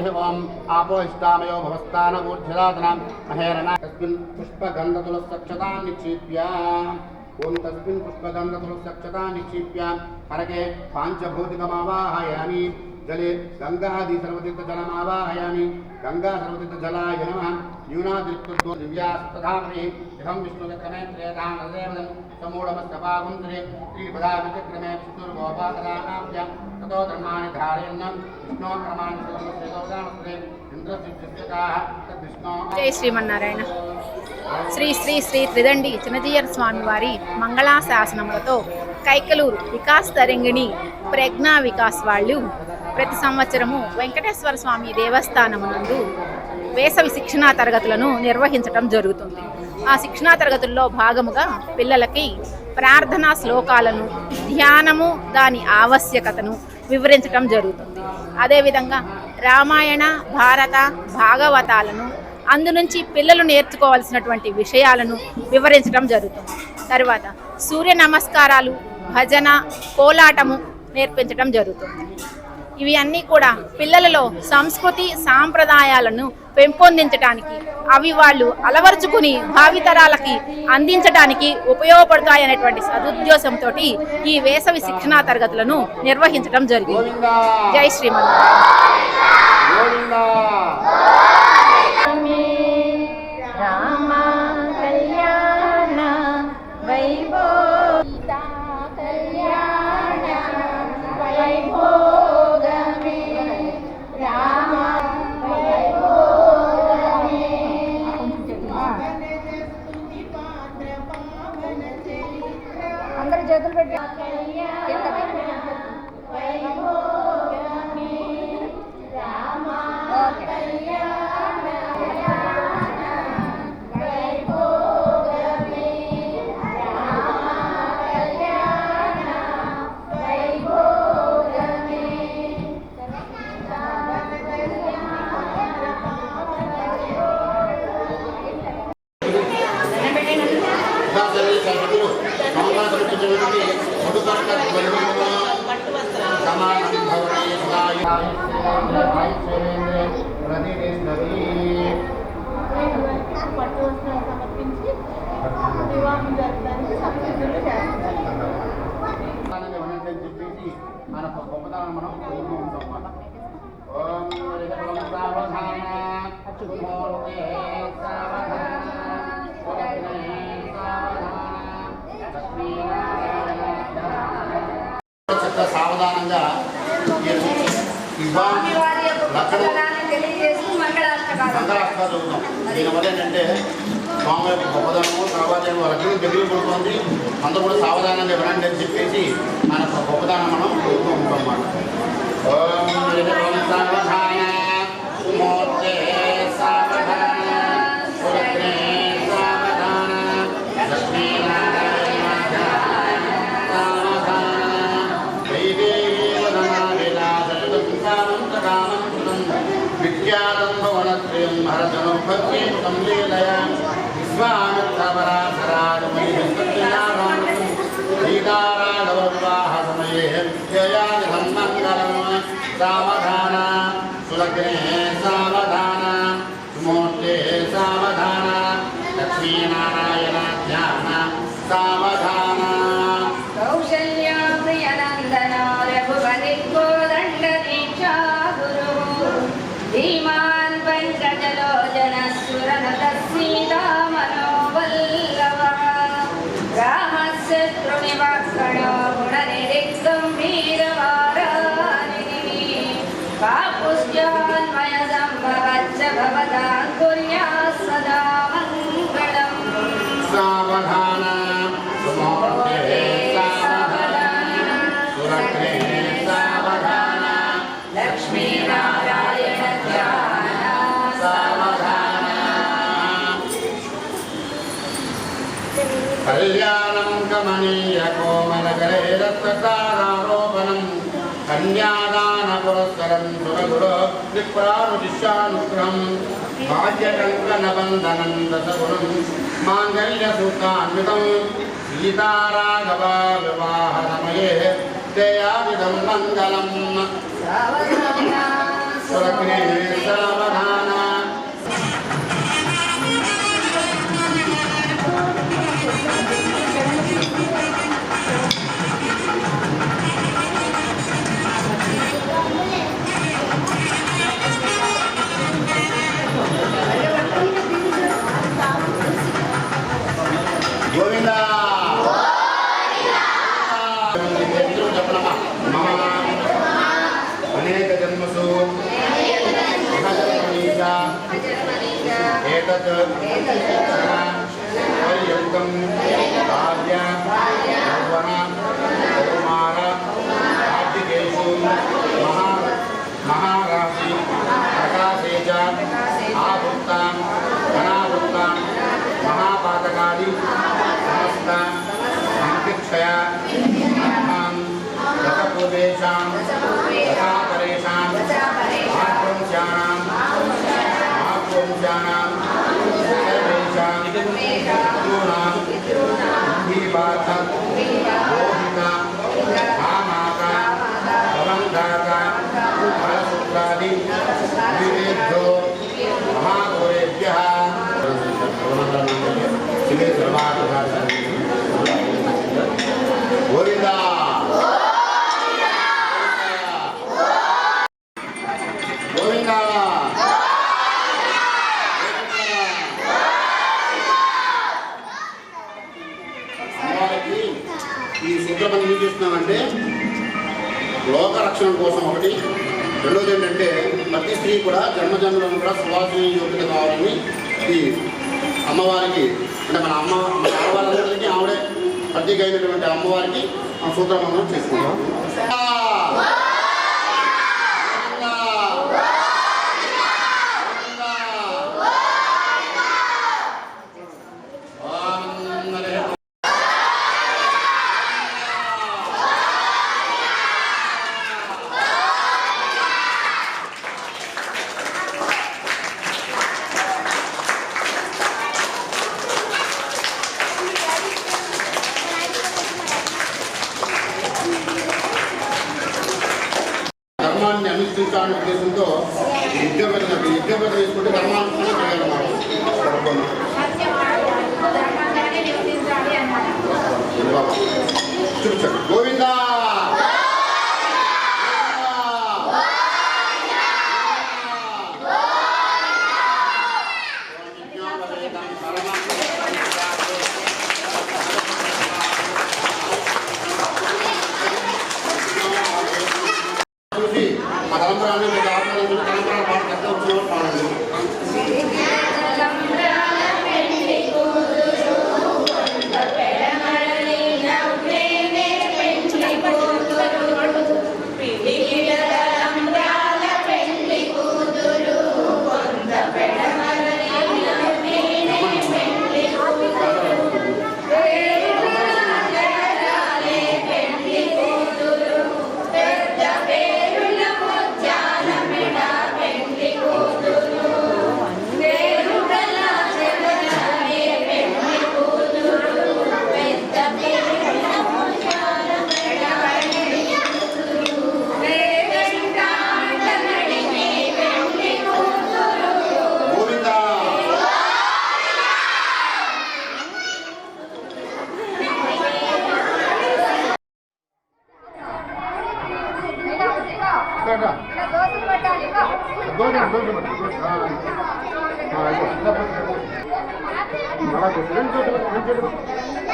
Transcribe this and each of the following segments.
तर्हि ओम् आपो महेरणा तस्मिन् पुष्पगन्धतुलसक्षतां निक्षिप्य। ॐ तस्मिन् पुष्पगन्धतुलसक्षतां निक्षिप्य। हरके पाञ्चभौतिकमावाहयामि। జలే గంగాది సర్వతీర్థజలమావాహయామి గంగా సర్వతీర్థజలాయ నమ న్యూనాతిరిక్తద్వో దివ్యాస్తథామహి యథం విష్ణుచక్రమే త్రేతానదేవలం సమూఢమస్తపాగుంధ్రే శ్రీపదావిచక్రమే విష్ణుర్గోపాకదానాభ్య తతో ధర్మాన్ని ధారయన్నం విష్ణోక్రమాన్ని సర్వశ్రేదోదానస్తే జై శ్రీమన్నారాయణ శ్రీ శ్రీ శ్రీ త్రిదండి చిన్నజీయర్ స్వామి వారి మంగళాశాసనములతో కైకలూరు వికాస్ తరంగిణి ప్రజ్ఞా వికాస్ వాళ్ళు ప్రతి సంవత్సరము వెంకటేశ్వర స్వామి దేవస్థానమునందు వేసవి శిక్షణా తరగతులను నిర్వహించటం జరుగుతుంది. ఆ శిక్షణా తరగతుల్లో భాగముగా పిల్లలకి ప్రార్థనా శ్లోకాలను ధ్యానము దాని ఆవశ్యకతను వివరించటం జరుగుతుంది. అదేవిధంగా రామాయణ భారత భాగవతాలను అందు నుంచి పిల్లలు నేర్చుకోవాల్సినటువంటి విషయాలను వివరించడం జరుగుతుంది. తర్వాత సూర్య నమస్కారాలు భజన కోలాటము నేర్పించడం జరుగుతుంది. ఇవి అన్నీ కూడా పిల్లలలో సంస్కృతి సాంప్రదాయాలను పెంపొందించడానికి అవి వాళ్ళు అలవరుచుకుని భావితరాలకి అందించడానికి ఉపయోగపడతాయనేటువంటి సదుద్దేశంతో ఈ వేసవి శిక్షణా తరగతులను నిర్వహించడం జరిగింది. జై శ్రీమన్నారాయణ. అందరు దాసరి సర్వతులు మంగళకృత జగతి సమానం భవతి పట్టు వస్త్రాలు సమర్పించి వివాహం జరగడానికి సంసిద్ధులు చేస్తారు చెప్పేసి మన గొప్పతనం మనం చదువుతూ ఉంటాం అన్నమాట ఓం సావధాన సావధాన సురగ్నే సావధాన లక్ష్మీనారాయణ సావధానంగా ఇవ్వాలి మంగళాష్టాలు చదువుతాం దీనివల్ల ఏంటంటే స్వామి గొప్పదనము తర్వాత ఏమో దగ్గర పడుతుంది అందరూ కూడా సావధానంగా వినండి అని చెప్పేసి మన యొక్క గొప్పదనం మనం కోరుకుంటాం అన్నమాట. ఓం మూర్తే హరతనుభక్తం లీలయా విశ్వామిత్రపరాశరాజమయీ సీతారాఘవ వివాహ సమయే విద్యయాని సన్మంగళం సావధాన సులగ్నే సావధాన సుమూర్తే కోమలగరే రక్తతారారోపణం కన్యాదాన పురస్కరం సురగురో విప్రానుదిశానుగ్రహం భాగ్యకంకణ బంధనం దశగుణం మాంగళ్య సూత్రాన్వితం సీతారాఘవ వివాహ సమయే దయావిధం మంగళం సావధాన స్వరగ్నే అనేక జన్మసు మహజన్మనీశ ఏతత్ పర్యంతం सर्वेषां तथा परेषां मातृंशानां मातृंशानां सर्वेषां पितॄणां बुद्धिपाता मोहिता कामाता भवन्धाता फलसूत्रादि विवेभ्यो महाघोरेभ्यः सर्वार्थः गोविन्दा సమాజంలో కూడా సువాసన యోగ్యత కావాలని ఈ అమ్మవారికి అంటే మన అమ్మ మన ఆడవాళ్ళందరికీ ఆవిడే ప్రత్యేకమైనటువంటి అమ్మవారికి ఆ చేసుకుంటాం. ధర్మాన్ని అనుష్ఠించాలనే ఉద్దేశంతో విద్యాపేట విద్యాపేట తీసుకుంటే ధర్మానుష్ఠానం చేయాలన్నమాట చూపించండి. గోవిందా! చూసి మా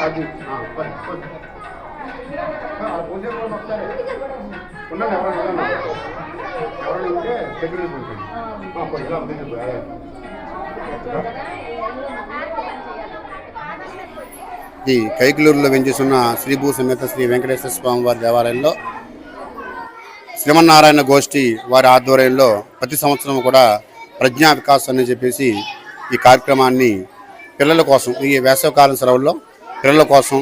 అది పూజ ఒకసారి. ఎవరైనా ఎవరైనా ఉంటే దగ్గర తీసుకుంటాను. ఇలా ఈ కైకులూరులో వెంచేస్తున్న శ్రీభూ సమేత శ్రీ వెంకటేశ్వర స్వామి వారి దేవాలయంలో శ్రీమన్నారాయణ గోష్ఠి వారి ఆధ్వర్యంలో ప్రతి సంవత్సరం కూడా ప్రజ్ఞా వికాస్ అని చెప్పేసి ఈ కార్యక్రమాన్ని పిల్లల కోసం ఈ వేసవకాలం సెలవుల్లో పిల్లల కోసం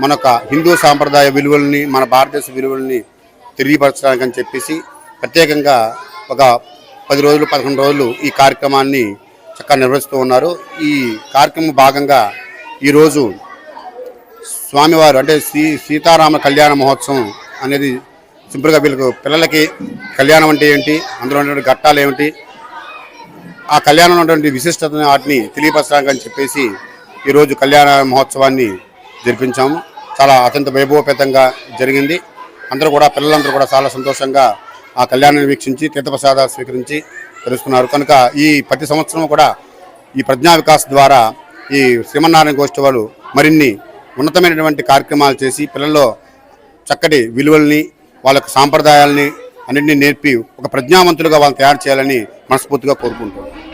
మన యొక్క హిందూ సాంప్రదాయ విలువల్ని మన భారతదేశ విలువల్ని తెలియపరచడానికి అని చెప్పేసి ప్రత్యేకంగా ఒక పది రోజులు పదకొండు రోజులు ఈ కార్యక్రమాన్ని చక్కగా నిర్వహిస్తూ ఉన్నారు. ఈ కార్యక్రమం భాగంగా ఈరోజు స్వామివారు అంటే శ్రీ సీతారామ కళ్యాణ మహోత్సవం అనేది సింపుల్గా వీళ్ళకు పిల్లలకి కళ్యాణం అంటే ఏంటి? అందులో ఉన్నటువంటి ఘట్టాలు ఏమిటి? ఆ కళ్యాణంలో ఉన్నటువంటి విశిష్టత వాటిని తెలియపరచడానికి అని చెప్పేసి ఈరోజు కళ్యాణ మహోత్సవాన్ని జరిపించాము. చాలా అత్యంత వైభవపేతంగా జరిగింది. అందరూ కూడా పిల్లలందరూ కూడా చాలా సంతోషంగా ఆ కళ్యాణాన్ని వీక్షించి తీర్థప్రసాద స్వీకరించి తెలుసుకున్నారు. కనుక ఈ ప్రతి సంవత్సరం కూడా ఈ ప్రజ్ఞా వికాస్ ద్వారా ఈ శ్రీమన్నారాయణ గోష్ఠి వాళ్ళు మరిన్ని ఉన్నతమైనటువంటి కార్యక్రమాలు చేసి పిల్లల్లో చక్కటి విలువల్ని వాళ్ళకు సాంప్రదాయాలని అన్నింటినీ నేర్పి ఒక ప్రజ్ఞావంతులుగా వాళ్ళని తయారు చేయాలని మనస్ఫూర్తిగా కోరుకుంటున్నాను.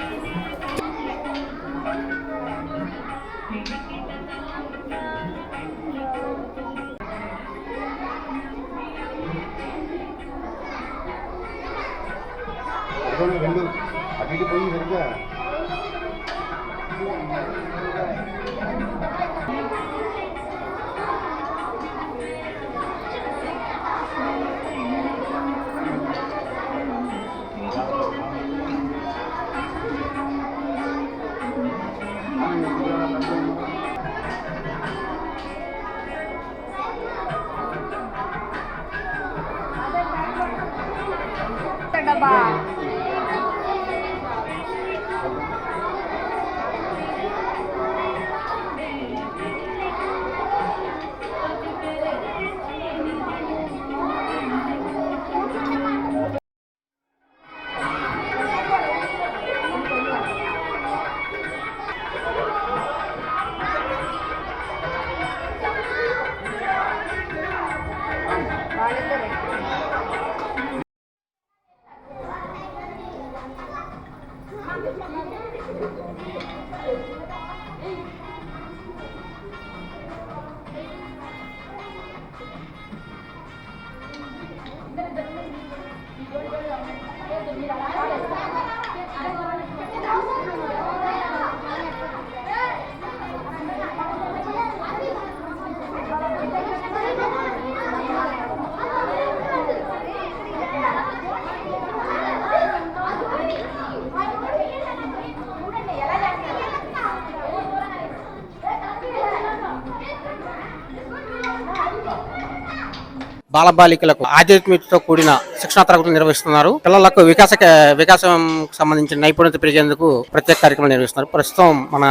బాలబాలికలకు ఆధ్యాత్మికతో కూడిన శిక్షణా తరగతులు నిర్వహిస్తున్నారు. పిల్లలకు వికాస వికాసం సంబంధించిన నైపుణ్యత పెరిగేందుకు ప్రత్యేక కార్యక్రమాలు నిర్వహిస్తున్నారు. ప్రస్తుతం మన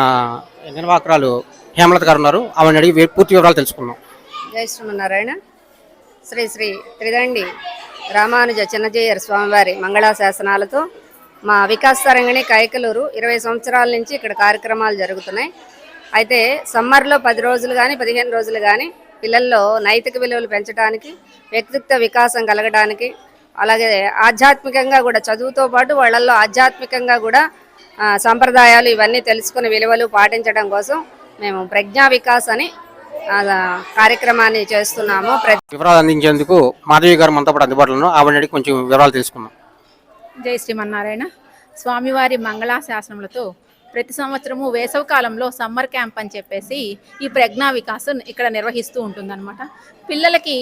నిర్వాహకురాలు హేమలత గారు ఉన్నారు. ఆమెను అడిగి పూర్తి వివరాలు తెలుసుకున్నాం జై శ్రీమన్నారాయణ శ్రీ శ్రీ త్రిదండి రామానుజ చిన్నజయ్యర్ స్వామివారి మంగళాశాసనాలతో మా వికాస్ తరంగిణి కైకలూరు ఇరవై సంవత్సరాల నుంచి ఇక్కడ కార్యక్రమాలు జరుగుతున్నాయి. అయితే సమ్మర్లో పది రోజులు కానీ పదిహేను రోజులు కానీ పిల్లల్లో నైతిక విలువలు పెంచడానికి వ్యక్తిత్వ వికాసం కలగడానికి అలాగే ఆధ్యాత్మికంగా కూడా చదువుతో పాటు వాళ్ళల్లో ఆధ్యాత్మికంగా కూడా ఆ, సంప్రదాయాలు ఇవన్నీ తెలుసుకుని విలువలు పాటించడం కోసం మేము ప్రజ్ఞా వికాస్ అని కార్యక్రమాన్ని చేస్తున్నాము. ప్ర వివరాలు అందించేందుకు మాధవి గారు మనతో పాటు అందుబాటులో అడిగి కొంచెం వివరాలు తెలుసుకుందాం. జై శ్రీమన్నారాయణ. స్వామివారి మంగళా శాసనములతో ప్రతి సంవత్సరము వేసవి కాలంలో సమ్మర్ క్యాంప్ అని చెప్పేసి ఈ ప్రజ్ఞా వికాసం ఇక్కడ నిర్వహిస్తూ ఉంటుందన్నమాట. పిల్లలకి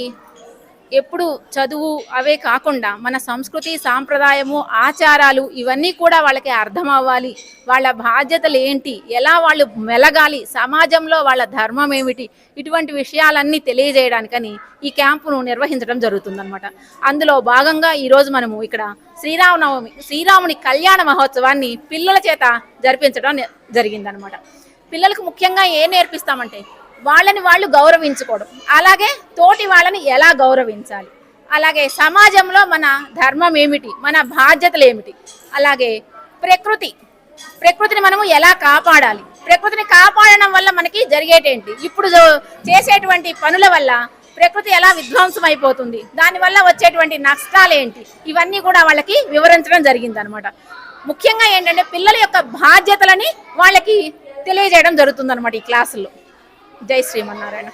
ఎప్పుడు చదువు అవే కాకుండా మన సంస్కృతి సాంప్రదాయము ఆచారాలు ఇవన్నీ కూడా వాళ్ళకి అర్థం అవ్వాలి వాళ్ళ బాధ్యతలు ఏంటి? ఎలా వాళ్ళు మెలగాలి? సమాజంలో వాళ్ళ ధర్మం ఏమిటి? ఇటువంటి విషయాలన్నీ తెలియజేయడానికని ఈ క్యాంపును నిర్వహించడం జరుగుతుందన్నమాట. అందులో భాగంగా ఈరోజు మనము ఇక్కడ శ్రీరామనవమి శ్రీరాముని కళ్యాణ మహోత్సవాన్ని పిల్లల చేత జరిపించడం జరిగిందనమాట పిల్లలకు ముఖ్యంగా ఏం నేర్పిస్తామంటే వాళ్ళని వాళ్ళు గౌరవించుకోవడం. అలాగే తోటి వాళ్ళని ఎలా గౌరవించాలి? అలాగే సమాజంలో మన ధర్మం ఏమిటి? మన బాధ్యతలు ఏమిటి? అలాగే ప్రకృతి. ప్రకృతిని మనము ఎలా కాపాడాలి? ప్రకృతిని కాపాడడం వల్ల మనకి జరిగేటేంటి? ఇప్పుడు చేసేటువంటి పనుల వల్ల ప్రకృతి ఎలా విధ్వంసం అయిపోతుంది దానివల్ల వచ్చేటువంటి నష్టాలు ఏంటి ఇవన్నీ కూడా వాళ్ళకి వివరించడం జరిగింది అనమాట ముఖ్యంగా ఏంటంటే పిల్లల యొక్క బాధ్యతలని వాళ్ళకి తెలియజేయడం జరుగుతుంది అనమాట ఈ క్లాసుల్లో. జై శ్రీమన్నారాయణ.